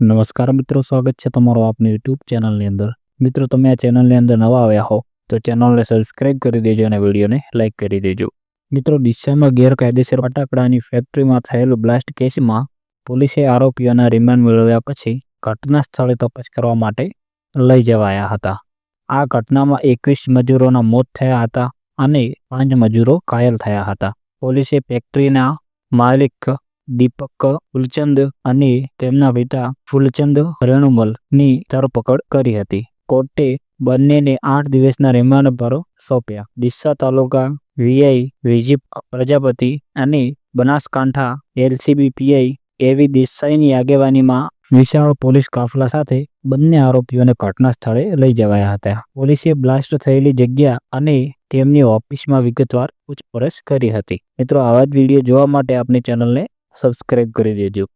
નમસ્કાર મિત્રો, સ્વાગત છે તમારો આપની યુટ્યુબ ચેનલની અંદર. મિત્રો, તમે આ ચેનલની અંદર નવા આવ્યા હો, તો ચેનલને સબસ્ક્રાઇબ કરી દેજો અને વિડીયોને લાઇક કરી દેજો. મિત્રો દિશામાં ગેરકાયદેસર ફટાકડાની ફેક્ટરીમાં થયેલું બ્લાસ્ટ કેસમાં પોલીસે આરોપીઓના રિમાન્ડ મેળવ્યા પછી ઘટના સ્થળે તપાસ કરવા માટે લઈ જવાયા હતા. આ ઘટનામાં એકવીસ મજૂરોના મોત થયા હતા અને પાંચ મજૂરો ઘાયલ થયા હતા. પોલીસે ફેક્ટરીના માલિક દીપક, ફૂલચંદ અને તેમના પિતા ફૂલચંદ રેણુમલની ધરપકડ કરી હતી. કોર્ટે બંનેને આઠ દિવસના રિમાન્ડ પર સોંપ્યા. ડીસા તાલુકા વીઆઈ વિજી પ્રજાપતિ અને બનાસકાંઠા એલસીબી પીઆઈ એવી દેસાઈની આગેવાનીમાં વિશાળ પોલીસ કાફલા સાથે બંને આરોપીઓને ઘટના સ્થળે લઈ જવાયા હતા. પોલીસે બ્લાસ્ટ થયેલી જગ્યા અને તેમની ઓફિસમાં વિગતવાર પૂછપરછ કરી હતી. મિત્રો, આવા જ વીડિયો જોવા માટે આપની ચેનલને સબસ્ક્રાઇબ કરી દેજો